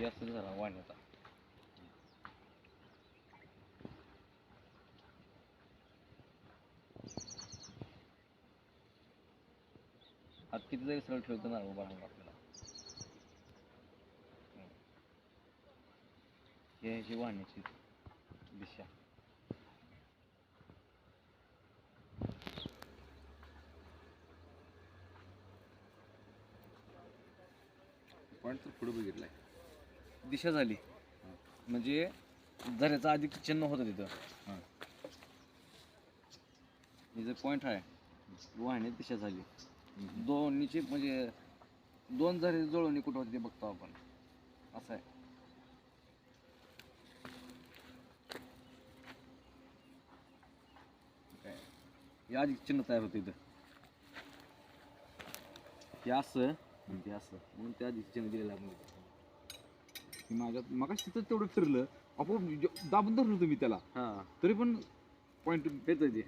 हे असं झाला वाण्याचा हात किती जरी सरळ ठेवतो ना उभा राहून आपल्याला. हम्म. हे ह्याची वाहण्याची दिशा. पण तर पुढे बघितलाय. दिशा झाली. म्हणजे झऱ्याचं आधी चिन्ह होतं तिथं. हां. जे पॉईंट आहे वाहण्यात दिशा झाली. दोन्हीची म्हणजे दोन झरे जुळवणी कुठं होती ते बघतो आपण. असं आहे. हे आधी चिन्ह तयार होतं इथं. हे असं ते असं. म्हणून त्या आधी चिन्ह दिलेलं आपण. की माझ्या मग तिथं तेवढं फिरलं. आपोआप ज- दाबून धरलं होतं मी त्याला. हां. तरी पण पॉईंट येतं ते.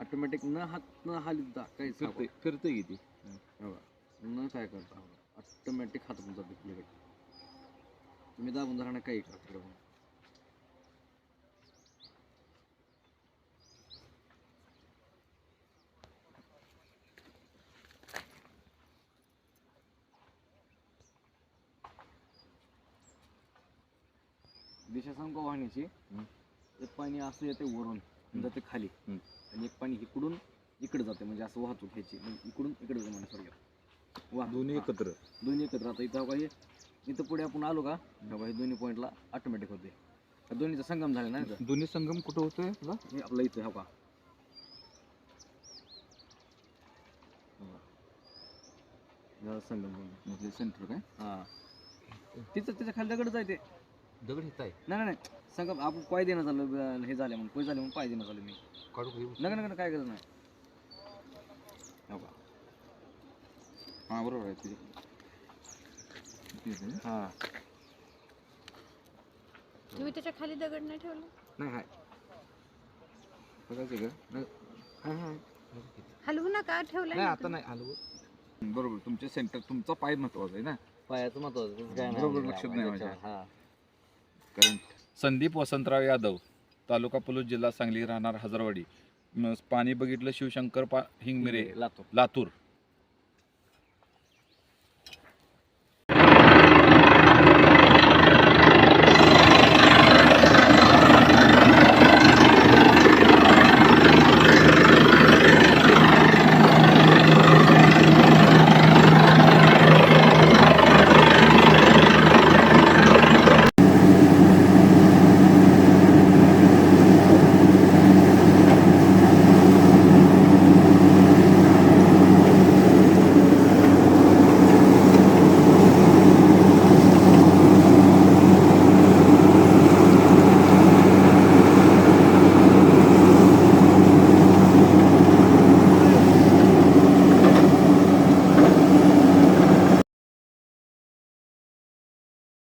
ऑटोमॅटिक न हात न हाली काही फिरतंय फिरतंय किती न काय करता ऑटोमॅटिक जाते. प्लेट तुम्ही दाबून धरा काही करा दिशा सांगू वाहण्याची. एक पाणी असं येते वरून जाते खाली. आणि एक पाणी इकडून इकडे जाते म्हणजे असं वाहतूक ह्याची म्हणजे इकडून इकडे जाते म्हणजे थोडक्यात वाहतूक. दोन्ही. एकत्र. दोन्ही एकत्र. राहतात इथं बघा हे इथं पुढे आपण आलो का? हे दोन्ही पॉईंटला ऑटोमॅटिक होते. दोन्हीचा संगम झाला ना दोन्ही संगम कुठं होतोय हे आपलं इथं हो का संगम. म्हणजे सेंटर काय? हा. तिचं त्याच्याखाली दगड जायते दगड येत आहे नाही नाही नाही. संगम आपण पाय देणं झालं हे झाले म्हणून पाय झाले म्हणून पाय देणं झालं मी. काढू का येऊ? नका नका काय गरज नाही. हो का? हा बरोबर आहे? हा. तुम्ही त्याच्याखाली दगड नाही ठेवला? नाही हाय. बघायचं का? नाही. हाय हाय हलवू नका ठेवला नाही आता नाही आलो बरोबर तुमचे सेंटर तुमचा पाय महत्त्वाचा आहे ना. पायाचं महत्वाचं काय बरोबर लक्षात नाही. माझ्या. हा. संदीप वसंतराव यादव तालुका पुलूस जिल्हा सांगली राहणार हजारवाडी. म- पाणी बघितलं शिवशंकर पा हिंगमिरे लातो लातूर.